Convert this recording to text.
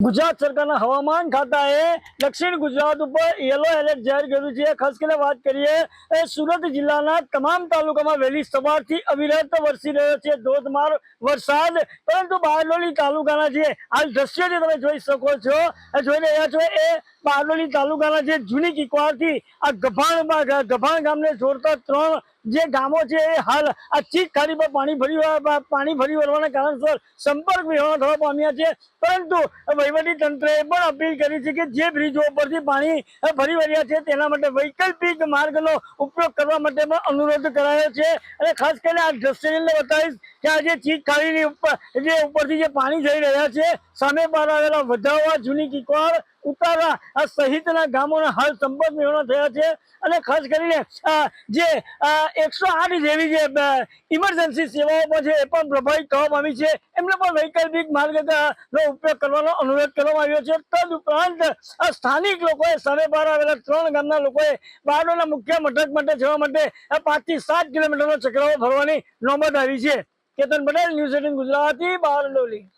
ગુજરાત સરકારના હવામાન ખાતાએ દક્ષિણ ગુજરાત ઉપર યલો એલર્ટ જાહેર કર્યું છે. ખાસ કરીને વાત કરીએ સુરત જિલ્લાના તમામ તાલુકામાં વહેલી સવારથી અવિરત વરસી રહ્યો છે. ધોધમાર વરસાદ, પરંતુ બારડોલી તાલુકાના જે હાલ દ્રશ્ય જે તમે જોઈ શકો છો જોઈ રહ્યા છો, એ બારડોલી તાલુકાના જે જૂની કિકવાડથી આ ગભાણ ગભાણ ગામને જોડતા ત્રણ જે ગામો છે એ હાલ આ ચીક ખાડી પર પાણી ભરી પાણી ભરી વળવાના કારણસર સંપર્ક વિહોણા થવા પામ્યા છે. પરંતુ વહીવટી તંત્રએ પણ અપીલ કરી છે કે જે બ્રિજો ઉપરથી પાણી ભરી વળ્યા છે તેના માટે વૈકલ્પિક માર્ગનો ઉપયોગ કરવા માટે પણ અનુરોધ કરાયો છે. અને ખાસ કરીને આ દ્રશ્યની બતાવીશ કે આ જે ચીક ખાડીની ઉપર, જે ઉપરથી જે પાણી જઈ રહ્યા છે, સામે બહાર આવેલા વધાવા, જૂની કિકવાર ઉતારા, આ સહિતના ગામોના હાલ સંપર્ક વિહોણા થયા છે. અને ખાસ કરીને જે એકસો આઠ જેવી જે ઇમરજન્સી સેવાઓ પણ છે, એ પણ પ્રભાવિત થવા પામી છે. એમને પણ વૈકલ્પિક માર્ગ ઉપયોગ કરવાનો અનુરોધ કરવામાં આવ્યો છે. તદ ઉપરાંત આ સ્થાનિક લોકોએ સામે બહાર આવેલા ત્રણ ગામના લોકોએ બારડોના મુખ્ય મથક માટે જવા માટે પાંચથી સાત કિલોમીટરનો ચક્રાવો ભરવાની નોબત આવી છે. Ketan Patel, news eighteen Gujarati, Bardoli.